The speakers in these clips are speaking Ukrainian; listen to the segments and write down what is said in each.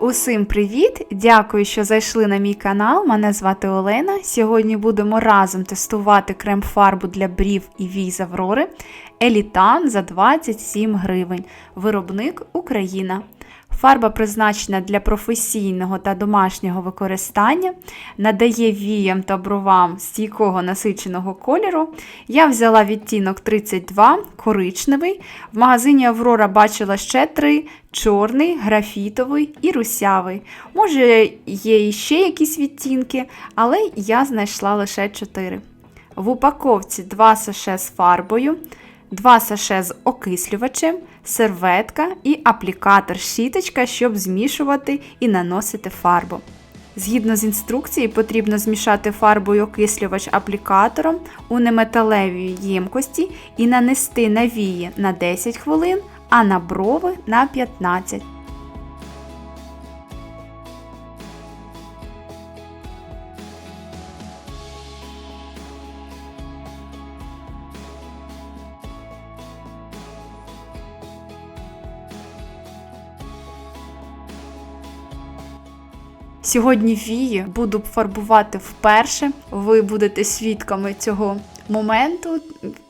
Усім привіт! Дякую, що зайшли на мій канал. Мене звати Олена. Сьогодні будемо разом тестувати крем-фарбу для брів і вій з Аврори Елітан за 27 гривень. Виробник Україна. Фарба призначена для професійного та домашнього використання, надає віям та бровам стійкого насиченого кольору. Я взяла відтінок 32, коричневий. В магазині Аврора бачила ще три: чорний, графітовий і русявий. Може, є іще якісь відтінки, але я знайшла лише 4. В упаковці 2 саше з фарбою, 2 саше з окислювачем, серветка і аплікатор щіточка, щоб змішувати і наносити фарбу. Згідно з інструкцією, потрібно змішати фарбу і окислювач аплікатором у неметалевій ємкості і нанести на вії на 10 хвилин, а на брови на 15. Сьогодні вії буду фарбувати вперше. Ви будете свідками цього моменту.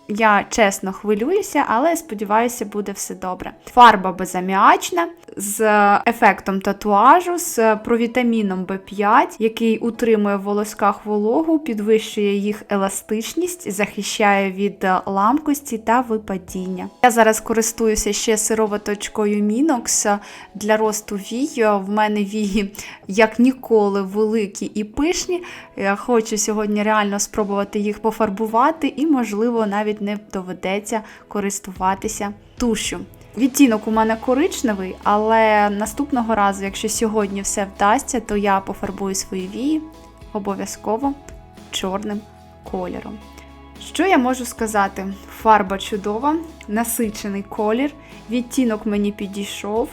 Я чесно хвилююся, але сподіваюся, буде все добре. Фарба безаміачна з ефектом татуажу, з провітаміном B5, який утримує в волосках вологу, підвищує їх еластичність, захищає від ламкості та випадіння. Я зараз користуюся ще сироваточкою Minox для росту вій. В мене вії, як ніколи, великі і пишні. Я хочу сьогодні реально спробувати їх пофарбувати, і, можливо, навіть не доведеться користуватися тушю. Відтінок у мене коричневий, але наступного разу, якщо сьогодні все вдасться, то я пофарбую свої вії обов'язково чорним кольором. Що я можу сказати? Фарба чудова, насичений колір, відтінок мені підійшов.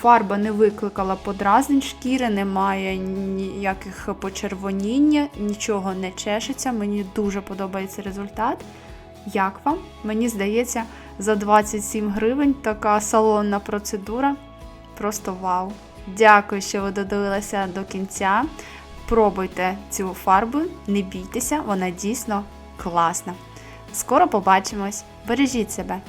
Фарба не викликала подразнень шкіри, немає ніяких почервоніння, нічого не чешеться. Мені дуже подобається результат. Як вам? Мені здається, за 27 гривень така салонна процедура. Просто вау! Дякую, що ви додивилися до кінця. Пробуйте цю фарбу, не бійтеся, вона дійсно класна. Скоро побачимось! Бережіть себе!